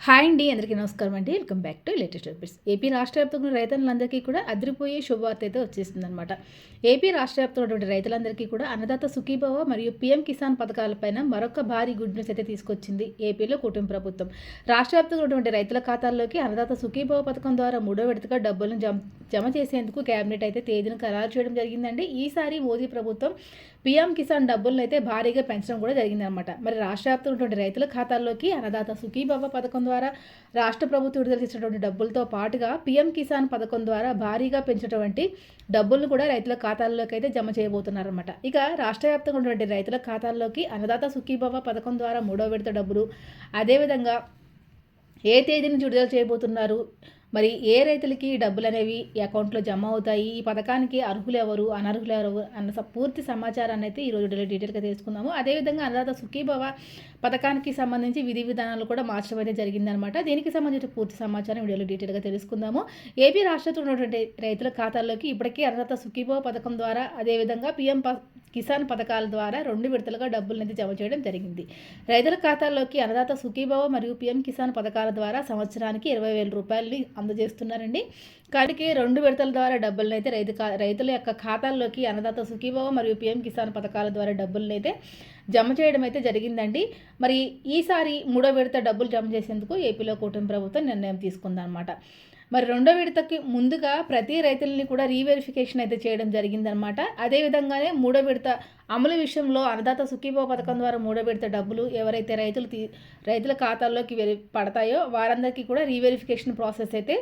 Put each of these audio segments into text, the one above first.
Hi అండి అందరికీ నమస్కారం అండి. Welcome back to latest updates. AP రాష్ట్ర వ్యాప్తంగా రైతులందరికీ కూడా అదిరిపోయే శుభవార్త అయితే వచ్చేసిందనమాట ఏపీ రాష్ట్ర వ్యాప్తంగా రైతులందరికీ కూడా అన్నదాత సుఖీభవ మరియు పీఎం కిసాన్ పథకాలపైన మరొక భారీ గుడ్ న్యూస్ అయితే తీసుకొచ్చింది ఏపీలో కుటుంబ ప్రభుత్వం. రాష్ట్ర వ్యాప్తంగా ఉన్నటువంటి రైతుల ఖాతాల్లోకి అన్నదాత సుఖీభవ పథకం ద్వారా మూడో విడతగా డబ్బులను జమ జమ చేసేందుకు కేబినెట్ అయితే తేదీని ఖరారు చేయడం జరిగిందండి. ఈసారి మోదీ ప్రభుత్వం పీఎం కిసాన్ డబ్బులను అయితే భారీగా పెంచడం కూడా జరిగిందనమాట మరి రాష్ట్ర వ్యాప్తంగా ఉన్నటువంటి రైతుల ఖాతాల్లోకి అన్నదాత సుఖీభవ పథకం ద్వారా రాష్ట్ర ప్రభుత్వం విడుదల చేసినటువంటి డబ్బులతో పాటుగా పీఎం కిసాన్ పథకం ద్వారా భారీగా పెంచినటువంటి డబ్బులను కూడా రైతుల ఖాతాల్లోకి అయితే జమ చేయబోతున్నారన్నమాట. ఇక రాష్ట్ర వ్యాప్తంగా ఉన్నటువంటి రైతుల ఖాతాల్లోకి అన్నదాత సుఖీభవ పథకం ద్వారా మూడో విడత డబ్బులు అదేవిధంగా ఏ తేదీని విడుదల చేయబోతున్నారు మరి ఏ రైతులకి డబ్బులు అనేవి ఈ అకౌంట్లో జమ అవుతాయి? ఈ పథకానికి అర్హులు ఎవరు అనర్హులు ఎవరు అన్న పూర్తి సమాచారాన్ని అయితే ఈరోజు డీటెయిల్గా తెలుసుకుందాము. అదేవిధంగా అన్నదాత సుఖీభవ పథకానికి సంబంధించి విధి విధానాలు కూడా మార్చడం అయితే జరిగిందనమాట. దీనికి సంబంధించిన పూర్తి సమాచారం వీడియోలో డీటెయిల్గా తెలుసుకుందాము. ఏపీ రాష్ట్రంలో ఉన్నటువంటి రైతుల ఖాతాల్లోకి ఇప్పటికీ అన్నదాత సుఖీభవ పథకం ద్వారా అదేవిధంగా పిఎం ప కిసాన్ పథకాల ద్వారా రెండు విడతలుగా డబ్బులనేది జమ చేయడం జరిగింది. రైతుల ఖాతాల్లోకి అన్నదాత సుఖీభావ మరియు పిఎం కిసాన్ పథకాల ద్వారా సంవత్సరానికి ఇరవై వేల రూపాయలని అందజేస్తున్నారండి. కాడికి రెండు విడతల ద్వారా డబ్బులనైతే రైతు ఖా- రైతుల యొక్క ఖాతాల్లోకి అన్నదాత సుఖీభావ మరియు పిఎం కిసాన్ పథకాల ద్వారా డబ్బులనైతే జమ చేయడం అయితే జరిగిందండి. మరి ఈసారి మూడో విడత డబ్బులు జమ చేసేందుకు ఏపీలో కూటమి ప్రభుత్వం నిర్ణయం తీసుకుందనమాట మరి రెండో విడతకి ముందుగా ప్రతి రైతుల్ని కూడా రీవెరిఫికేషన్ అయితే చేయడం జరిగిందనమాట అదేవిధంగానే మూడో విడత అమలు విషయంలో అన్నదాత సుఖీభవ పథకం ద్వారా మూడో విడత డబ్బులు ఎవరైతే రైతులు తీ రైతుల ఖాతాల్లోకి వెరి పడతాయో వారందరికీ కూడా రీవెరిఫికేషన్ ప్రాసెస్ అయితే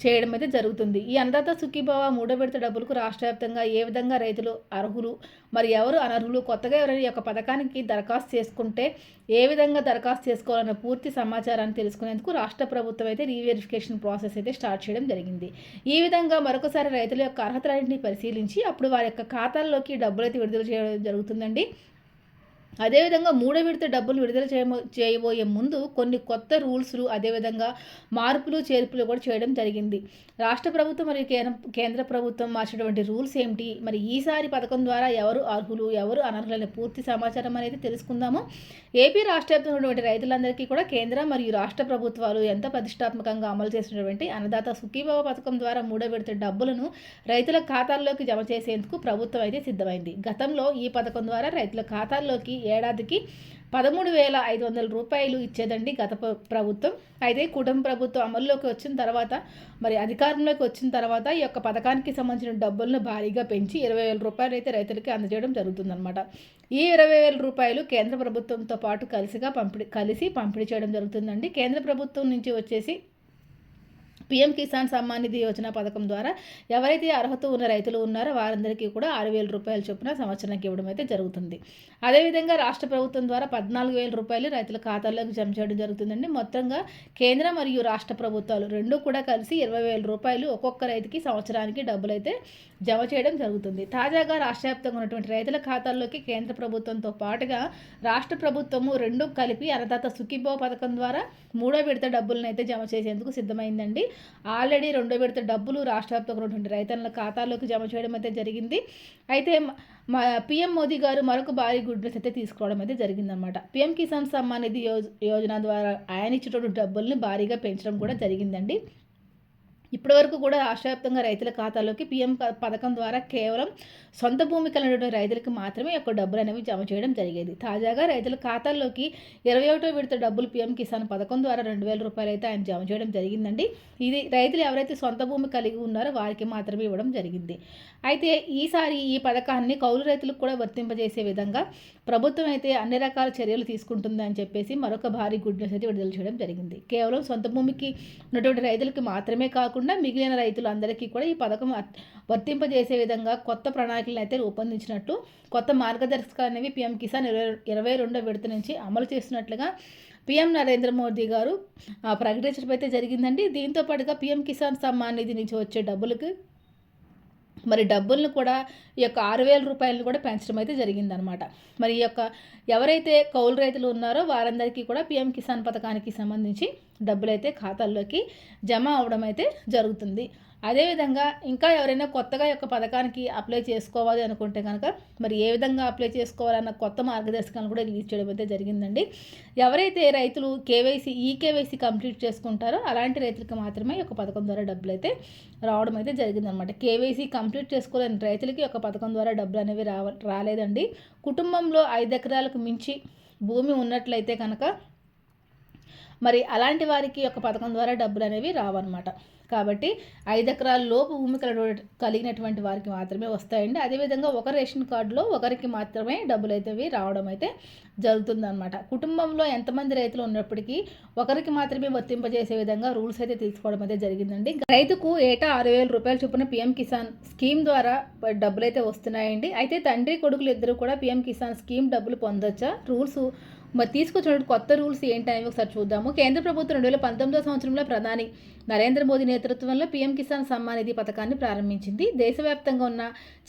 చేయడం అయితే జరుగుతుంది. ఈ అన్నదాత సుఖీభావ మూడో విడత డబ్బులకు రాష్ట్ర వ్యాప్తంగా ఏ విధంగా రైతులు అర్హులు మరి ఎవరు అనర్హులు కొత్తగా ఎవరైనా ఈ యొక్క పథకానికి దరఖాస్తు చేసుకుంటే ఏ విధంగా దరఖాస్తు చేసుకోవాలన్న పూర్తి సమాచారాన్ని తెలుసుకునేందుకు రాష్ట్ర ప్రభుత్వం అయితే రీవెరిఫికేషన్ ప్రాసెస్ అయితే స్టార్ట్ చేయడం జరిగింది. ఈ విధంగా మరొకసారి రైతుల యొక్క అర్హతలన్నింటినీ పరిశీలించి అప్పుడు వారి యొక్క ఖాతాల్లోకి డబ్బులు అయితే విడుదల చేయడం జరుగుతుందండి. అదేవిధంగా మూడో విడత డబ్బులు విడుదల చేయమో చేయబోయే ముందు కొన్ని కొత్త రూల్స్లు అదేవిధంగా మార్పులు చేర్పులు కూడా చేయడం జరిగింది. రాష్ట్ర ప్రభుత్వం మరియు కేంద్ర కేంద్ర ప్రభుత్వం మార్చినటువంటి రూల్స్ ఏమిటి? మరి ఈసారి పథకం ద్వారా ఎవరు అర్హులు ఎవరు అనర్హులనే పూర్తి సమాచారం అనేది తెలుసుకుందాము. ఏపీ రాష్ట్ర వ్యాప్తంగా ఉన్నటువంటి రైతులందరికీ కూడా కేంద్ర మరియు రాష్ట్ర ప్రభుత్వాలు ఎంత ప్రతిష్టాత్మకంగా అమలు చేసినటువంటి అన్నదాత సుఖీభావ పథకం ద్వారా మూడో విడత డబ్బులను రైతుల ఖాతాల్లోకి జమ చేసేందుకు ప్రభుత్వం అయితే సిద్ధమైంది. గతంలో ఈ పథకం ద్వారా రైతుల ఖాతాల్లోకి ఏడాదికి పదమూడు వేల ఐదు వందల రూపాయలు ఇచ్చేదండి గత ప్రభుత్వం. అయితే కుటుంబ ప్రభుత్వం అమల్లోకి వచ్చిన తర్వాత మరి అధికారంలోకి వచ్చిన తర్వాత ఈ యొక్క పథకానికి సంబంధించిన డబ్బులను భారీగా పెంచి ఇరవై వేల రూపాయలు అయితే రైతులకి అందజేయడం జరుగుతుందన్నమాట. ఈ ఇరవై వేల రూపాయలు కేంద్ర ప్రభుత్వంతో పాటు కలిసిగా పంపిణీ కలిసి పంపిణీ చేయడం జరుగుతుందండి. కేంద్ర ప్రభుత్వం నుంచి వచ్చేసి పీఎం కిసాన్ సమ్మాన్ నిధి యోజన పథకం ద్వారా ఎవరైతే అర్హత ఉన్న రైతులు ఉన్నారో వారందరికీ కూడా ఆరు వేల రూపాయల చొప్పున సంవత్సరానికి ఇవ్వడం అయితే జరుగుతుంది. అదేవిధంగా రాష్ట్ర ప్రభుత్వం ద్వారా పద్నాలుగు వేల రూపాయలు రైతుల ఖాతాల్లోకి జమ చేయడం జరుగుతుందండి. మొత్తంగా కేంద్ర మరియు రాష్ట్ర ప్రభుత్వాలు రెండు కూడా కలిసి ఇరవై వేల రూపాయలు ఒక్కొక్క రైతుకి సంవత్సరానికి డబ్బులు అయితే జమ చేయడం జరుగుతుంది. తాజాగా రాష్ట్ర వ్యాప్తంగా ఉన్నటువంటి రైతుల ఖాతాల్లోకి కేంద్ర ప్రభుత్వంతో పాటుగా రాష్ట్ర ప్రభుత్వము రెండు కలిపి అన్నదాత సుఖీభవ పథకం ద్వారా మూడో విడత డబ్బులను అయితే జమ చేసేందుకు సిద్ధమైందండి. ఆల్రెడీ రెండో విడత డబ్బులు రాష్ట్ర వ్యాప్తంగా ఉన్నటువంటి రైతన్నుల ఖాతాల్లోకి జమ చేయడం అయితే జరిగింది. అయితే మా పీఎం మోదీ గారు మరొక భారీ గుడ్ న్యూస్ అయితే తీసుకోవడం అయితే జరిగిందనమాట పీఎం కిసాన్ సమ్మాన్ నిధి యోజ- యోజన ద్వారా ఆయన ఇచ్చేటువంటి డబ్బుల్ని భారీగా పెంచడం కూడా జరిగిందండి. ఇప్పటివరకు కూడా రాష్ట్ర వ్యాప్తంగా రైతుల ఖాతాలోకి పీఎం పథకం ద్వారా కేవలం సొంత భూమి కలిగిన రైతులకు మాత్రమే యొక్క డబ్బులు అనేవి జమ చేయడం జరిగేది. తాజాగా రైతుల ఖాతాల్లోకి ఇరవై ఒకటో విడత డబ్బులు పీఎం కిసాన్ పథకం ద్వారా రెండు వేల రూపాయలు అయితే ఆయన జమ చేయడం జరిగిందండి. ఇది రైతులు ఎవరైతే సొంత భూమి కలిగి ఉన్నారో వారికి మాత్రమే ఇవ్వడం జరిగింది. అయితే ఈసారి ఈ పథకాన్ని కౌలు రైతులకు కూడా వర్తింపజేసే విధంగా ప్రభుత్వం అయితే అన్ని రకాల చర్యలు తీసుకుంటుందని చెప్పేసి మరొక భారీ గుడ్ న్యూస్ అయితే విడుదల చేయడం జరిగింది. కేవలం సొంత భూమికి ఉన్నటువంటి రైతులకు మాత్రమే కాకుండా కాకుండా మిగిలిన రైతులందరికీ కూడా ఈ పథకం వర్తింపజేసే విధంగా కొత్త ప్రణాళికలను అయితే రూపొందించినట్టు కొత్త మార్గదర్శకాలు అనేవి పీఎం కిసాన్ ఇరవై ఇరవై రెండో విడత నుంచి అమలు చేస్తున్నట్లుగా పీఎం నరేంద్ర మోదీ గారు ఆ, ప్రకటించడం అయితే జరిగిందండి. దీంతో పాటుగా పీఎం కిసాన్ సమ్మాన్ నిధి నుంచి వచ్చే డబ్బులకు మరి డబ్బులను కూడా ఈ యొక్క ఆరు వేల రూపాయలను కూడా పెంచడం అయితే జరిగిందనమాట. మరి ఈ యొక్క ఎవరైతే కౌలు రైతులు ఉన్నారో వారందరికీ కూడా పీఎం కిసాన్ పథకానికి సంబంధించి డబ్బులైతే ఖాతాల్లోకి జమ అవడం అయితే జరుగుతుంది. అదేవిధంగా ఇంకా ఎవరైనా కొత్తగా యొక్క పథకానికి అప్లై చేసుకోవాలి అనుకుంటే కనుక మరి ఏ విధంగా అప్లై చేసుకోవాలన్న కొత్త మార్గదర్శకాలను కూడా రిలీజ్ చేయడం అయితే జరిగిందండి. ఎవరైతే రైతులు కేవైసీ ఈ కేవైసీ కంప్లీట్ చేసుకుంటారో అలాంటి రైతులకు మాత్రమే ఒక పథకం ద్వారా డబ్బులు అయితే రావడం అయితే జరిగిందనమాట కేవైసీ కంప్లీట్ చేసుకోలేని రైతులకి ఒక పథకం ద్వారా డబ్బులు అనేవి రావ రాలేదండి. కుటుంబంలో ఐదు ఎకరాలకు మించి భూమి ఉన్నట్లయితే కనుక మరి అలాంటి వారికి ఒక పథకం ద్వారా డబ్బులు అనేవి రావన్నమాట. కాబట్టి ఐదు ఎకరాల లోపు భూమి కలిగినటువంటి వారికి మాత్రమే వస్తాయండి. అదేవిధంగా ఒక రేషన్ కార్డులో ఒకరికి మాత్రమే డబ్బులు అయితే రావడం అయితే జరుగుతుందన్నమాట. కుటుంబంలో ఎంతమంది రైతులు ఉన్నప్పటికీ ఒకరికి మాత్రమే వర్తింపజేసే విధంగా రూల్స్ అయితే తీసుకోవడం అయితే జరిగిందండి. రైతుకు ఏటా ఆరు వేల రూపాయలు చొప్పున పిఎం కిసాన్ స్కీమ్ ద్వారా డబ్బులు అయితే వస్తున్నాయండి. అయితే తండ్రి కొడుకులు ఇద్దరు కూడా పిఎం కిసాన్ స్కీమ్ డబ్బులు పొందొచ్చా? రూల్స్ మరి తీసుకొచ్చిన కొత్త రూల్స్ ఏంటనేవి ఒకసారి చూద్దాము. కేంద్ర ప్రభుత్వం రెండు వేల పంతొమ్మిదో సంవత్సరంలో ప్రధాని నరేంద్ర మోదీ నేతృత్వంలో పీఎం కిసాన్ సమ్మాన్ నిధి పథకాన్ని ప్రారంభించింది. దేశవ్యాప్తంగా ఉన్న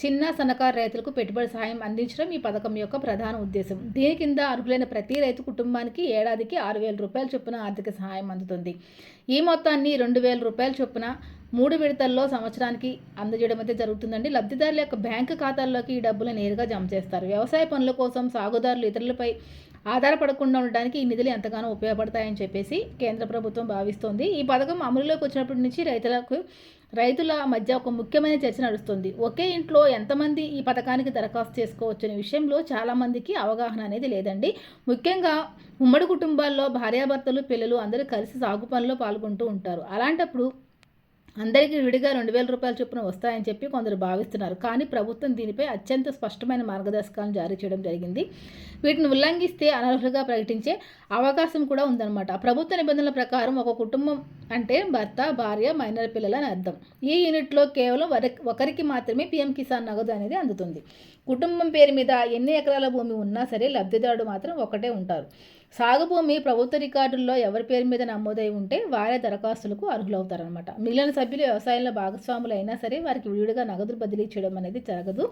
చిన్న సన్నకారు రైతులకు పెట్టుబడి సహాయం అందించడం ఈ పథకం యొక్క ప్రధాన ఉద్దేశం. దీని కింద అర్హులైన ప్రతి రైతు కుటుంబానికి ఏడాదికి ఆరు వేల రూపాయల చొప్పున ఆర్థిక సహాయం అందుతుంది. ఈ మొత్తాన్ని రెండు వేల రూపాయల చొప్పున మూడు విడతల్లో సంవత్సరానికి అందజేయడం అయితే జరుగుతుందండి. లబ్ధిదారుల యొక్క బ్యాంకు ఖాతాల్లోకి ఈ డబ్బులు నేరుగా జమ చేస్తారు. వ్యవసాయ పనుల కోసం సాగుదారులు ఇతరులపై ఆధారపడకుండా ఉండడానికి ఈ నిధులు ఎంతగానో ఉపయోగపడతాయని చెప్పేసి కేంద్ర ప్రభుత్వం భావిస్తోంది. ఈ పథకం అమలులోకి వచ్చినప్పటి నుంచి రైతులకు రైతుల మధ్య ఒక ముఖ్యమైన చర్చ నడుస్తుంది. ఒకే ఇంట్లో ఎంతమంది ఈ పథకానికి దరఖాస్తు చేసుకోవచ్చు అనే విషయంలో చాలామందికి అవగాహన అనేది లేదండి. ముఖ్యంగా ఉమ్మడి కుటుంబాల్లో భార్యాభర్తలు పిల్లలు అందరూ కలిసి సాగు పనుల్లో పాల్గొంటూ ఉంటారు. అలాంటప్పుడు అందరికీ విడిగా రెండు వేల రూపాయల చొప్పున వస్తాయని చెప్పి కొందరు భావిస్తున్నారు. కానీ ప్రభుత్వం దీనిపై అత్యంత స్పష్టమైన మార్గదర్శకాలను జారీ చేయడం జరిగింది. వీటిని ఉల్లంఘిస్తే అనర్హులుగా ప్రకటించే అవకాశం కూడా ఉందన్నమాట. ప్రభుత్వ నిబంధనల ప్రకారం ఒక కుటుంబం అంటే భర్త భార్య మైనర్ పిల్లలు అని అర్థం. ఈ యూనిట్లో కేవలం ఒకరికి మాత్రమే పీఎం కిసాన్ నగదు అనేది అందుతుంది. కుటుంబం పేరు మీద ఎన్ని ఎకరాల భూమి ఉన్నా సరే లబ్ధిదారుడు మాత్రం ఒకటే ఉంటారు. సాగు భూమి ప్రభుత్వ రికార్డుల్లో ఎవరి పేరు మీద నమోదై ఉంటే వారే దరఖాస్తులకు అర్హులవుతారనమాట మిగిలిన సభ్యులు వ్యవసాయంలో భాగస్వాములు అయినా సరే వారికి విడిగా నగదు బదిలీ చేయడం అనేది జరగదు.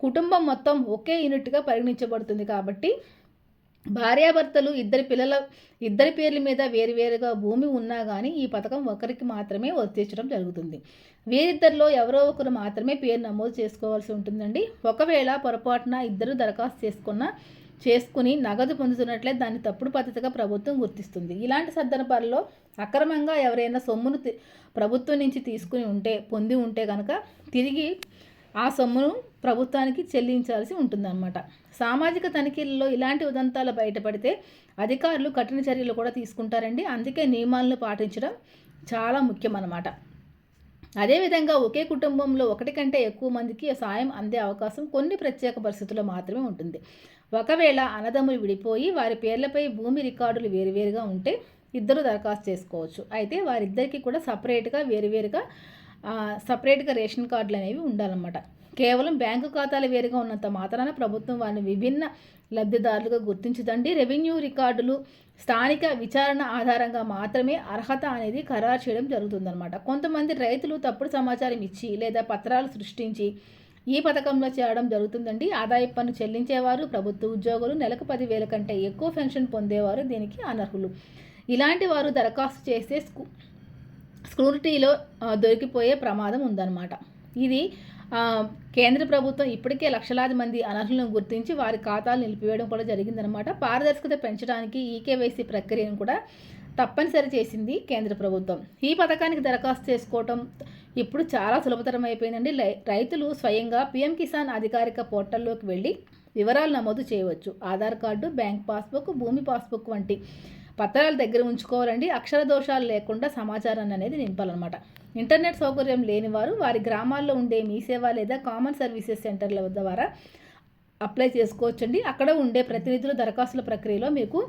కుటుంబం మొత్తం ఒకే యూనిట్గా పరిగణించబడుతుంది కాబట్టి భార్యాభర్తలు ఇద్దరి పిల్లల ఇద్దరి పేర్ల మీద వేరువేరుగా భూమి ఉన్నా కానీ ఈ పథకం ఒకరికి మాత్రమే వర్తించడం జరుగుతుంది. వీరిద్దరిలో ఎవరో ఒకరు మాత్రమే పేరు నమోదు చేసుకోవాల్సి ఉంటుందండి. ఒకవేళ పొరపాటున ఇద్దరు దరఖాస్తు చేసుకున్న చేసుకుని నగదు పొందుతున్నట్లే దాన్ని తప్పుడు పద్ధతిగా ప్రభుత్వం గుర్తిస్తుంది. ఇలాంటి సందర్భాల్లో అక్రమంగా ఎవరైనా సొమ్మును ప్రభుత్వం నుంచి తీసుకుని ఉంటే పొంది ఉంటే కనుక తిరిగి ఆ సొమ్మును ప్రభుత్వానికి చెల్లించాల్సి ఉంటుందన్నమాట. సామాజిక తనిఖీలలో ఇలాంటి ఉదంతాలు బయటపడితే అధికారులు కఠిన చర్యలు కూడా తీసుకుంటారండి. అందుకే నియమాలను పాటించడం చాలా ముఖ్యం అన్నమాట అదేవిధంగా ఒకే కుటుంబంలో ఒకటి కంటే ఎక్కువ మందికి సాయం అందే అవకాశం కొన్ని ప్రత్యేక పరిస్థితుల్లో మాత్రమే ఉంటుంది. ఒకవేళ అన్నదమ్ములు విడిపోయి వారి పేర్లపై భూమి రికార్డులు వేరువేరుగా ఉంటే ఇద్దరు దరఖాస్తు చేసుకోవచ్చు. అయితే వారిద్దరికీ కూడా సపరేట్గా వేరువేరుగా సపరేట్గా రేషన్ కార్డులు అనేవి ఉండాలన్నమాట. కేవలం బ్యాంకు ఖాతాలు వేరుగా ఉన్నంత మాత్రాన ప్రభుత్వం వారిని విభిన్న లబ్ధిదారులుగా గుర్తించుదండి. రెవెన్యూ రికార్డులు స్థానిక విచారణ ఆధారంగా మాత్రమే అర్హత అనేది ఖరారు చేయడం జరుగుతుందన్నమాట. కొంతమంది రైతులు తప్పుడు సమాచారం ఇచ్చి లేదా పత్రాలు సృష్టించి ఈ పథకంలో చేరడం జరుగుతుందండి. ఆదాయ పన్ను చెల్లించేవారు ప్రభుత్వ ఉద్యోగులు నెలకు పదివేల కంటే ఎక్కువ పెన్షన్ పొందేవారు దీనికి అనర్హులు. ఇలాంటి వారు దరఖాస్తు చేస్తే స్కూ స్క్రూరిటీలో దొరికిపోయే ప్రమాదం ఉందన్నమాట. ఇది కేంద్ర ప్రభుత్వం ఇప్పటికే లక్షలాది మంది అనర్హులను గుర్తించి వారి ఖాతాలు నిలిపివేయడం కూడా జరిగిందనమాట పారదర్శకత పెంచడానికి ఈకేవైసీ ప్రక్రియను కూడా తప్పనిసరి చేసింది కేంద్ర ప్రభుత్వం. ఈ పథకానికి దరఖాస్తు చేసుకోవటం ఇప్పుడు చాలా సులభతరం అయిపోయిందండి. రైతులు స్వయంగా పిఎం కిసాన్ అధికారిక పోర్టల్లోకి వెళ్ళి వివరాలు నమోదు చేయవచ్చు. ఆధార్ కార్డు బ్యాంక్ పాస్బుక్ భూమి పాస్బుక్ వంటి పత్రాల దగ్గర ఉంచుకోవాలండి. అక్షర దోషాలు లేకుండా సమాచారాన్ని అనేది నింపాలన్నమాట. ఇంటర్నెట్ సౌకర్యం లేని వారు వారి గ్రామాల్లో ఉండే మీ సేవ లేదా కామన్ సర్వీసెస్ సెంటర్ల ద్వారా అప్లై చేసుకోవచ్చండి. అక్కడ ఉండే ప్రతినిధుల దరఖాస్తుల ప్రక్రియలో మీకు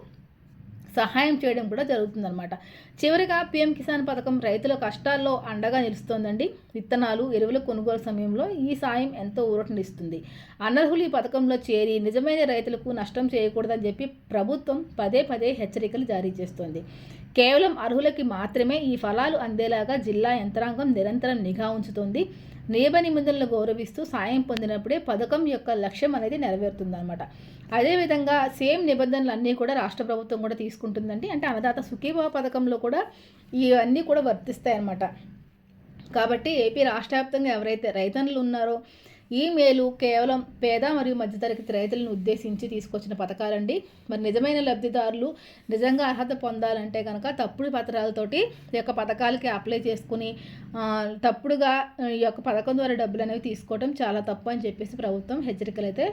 సహాయం చేయడం కూడా జరుగుతుందన్నమాట. చివరిగా పిఎం కిసాన్ పథకం రైతుల కష్టాల్లో అండగా నిలుస్తోందండి. విత్తనాలు ఎరువుల కొనుగోలు సమయంలో ఈ సాయం ఎంతో ఊరటనిస్తుంది. అనర్హులు ఈ పథకంలో చేరి నిజమైన రైతులకు నష్టం చేయకూడదని చెప్పి ప్రభుత్వం పదే పదే హెచ్చరికలు జారీ చేస్తోంది. కేవలం అర్హులకి మాత్రమే ఈ ఫలాలు అందేలాగా జిల్లా యంత్రాంగం నిరంతరం నిఘా ఉంచుతుంది. నియమ నిబంధనలు గౌరవిస్తూ సాయం పొందినప్పుడే పథకం యొక్క లక్ష్యం అనేది నెరవేరుతుందన్నమాట. అదేవిధంగా సేమ్ నిబంధనలు అన్నీ కూడా రాష్ట్ర ప్రభుత్వం కూడా తీసుకుంటుందండి. అంటే అన్నదాత సుఖీభావ పథకంలో కూడా ఇవన్నీ కూడా వర్తిస్తాయి అన్నమాట కాబట్టి ఏపీ రాష్ట్ర వ్యాప్తంగా ఎవరైతే రైతన్నులు ఉన్నారో ఈ మేలు కేవలం పేద మరియు మధ్యతరగతి రైతులను ఉద్దేశించి తీసుకొచ్చిన పథకాలండి. మరి నిజమైన లబ్ధిదారులు నిజంగా అర్హత పొందాలంటే కనుక తప్పుడు పత్రాలతోటి ఈ యొక్క పథకాలకి అప్లై చేసుకుని తప్పుడుగా ఈ యొక్క పథకం ద్వారా డబ్బులు అనేవి తీసుకోవడం చాలా తప్పు అని చెప్పేసి ప్రభుత్వం హెచ్చరికలు అయితే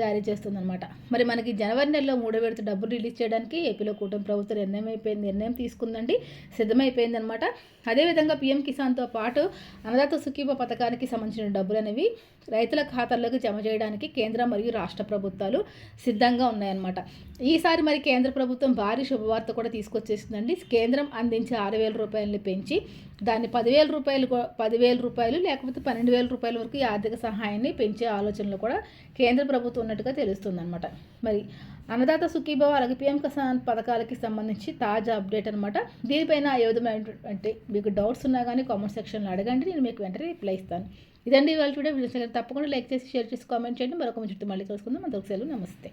జారీ చేస్తుందన్నమాట. మరి మనకి జనవరి నెలలో మూడో విడత డబ్బులు రిలీజ్ చేయడానికి ఏపీలో కూటమి ప్రభుత్వం నిర్ణయం అయిపోయింది నిర్ణయం తీసుకుందండి. సిద్ధమైపోయింది అనమాట అదేవిధంగా పీఎం కిసాన్తో పాటు అన్నదాత సుఖీభ పథకానికి సంబంధించిన డబ్బులు అనేవి రైతుల ఖాతాల్లోకి జమ చేయడానికి కేంద్ర మరియు రాష్ట్ర ప్రభుత్వాలు సిద్ధంగా ఉన్నాయన్నమాట. ఈసారి మరి కేంద్ర ప్రభుత్వం భారీ శుభవార్త కూడా తీసుకొచ్చేసిందండి. కేంద్రం అందించే ఆరు వేల రూపాయలని పెంచి దాన్ని పదివేల రూపాయలు పదివేల రూపాయలు లేకపోతే పన్నెండు వేల రూపాయల వరకు ఈ ఆర్థిక సహాయాన్ని పెంచే ఆలోచనలు కూడా కేంద్ర ప్రభుత్వం ఉన్నట్టుగా తెలుస్తుందన్నమాట. మరి అన్నదాత సుఖీభావ అలాగే పిఎం కిసాన్ పథకాలకి సంబంధించి తాజా అప్డేట్ అనమాట దీనిపైన ఏ విధమైనటువంటి మీకు డౌట్స్ ఉన్నా కానీ కామెంట్ సెక్షన్లో అడగండి నేను మీకు వెంటనే రిప్లై ఇస్తాను. ఇదండి ఇవాళ వీడియో. వీడియో తప్పకుండా లైక్ చేసి షేర్ చేసి కామెంట్ చేయండి. మరొక మంచి మళ్ళీ కలుసుకుందాం. అంతకు సెలవు. నమస్తే.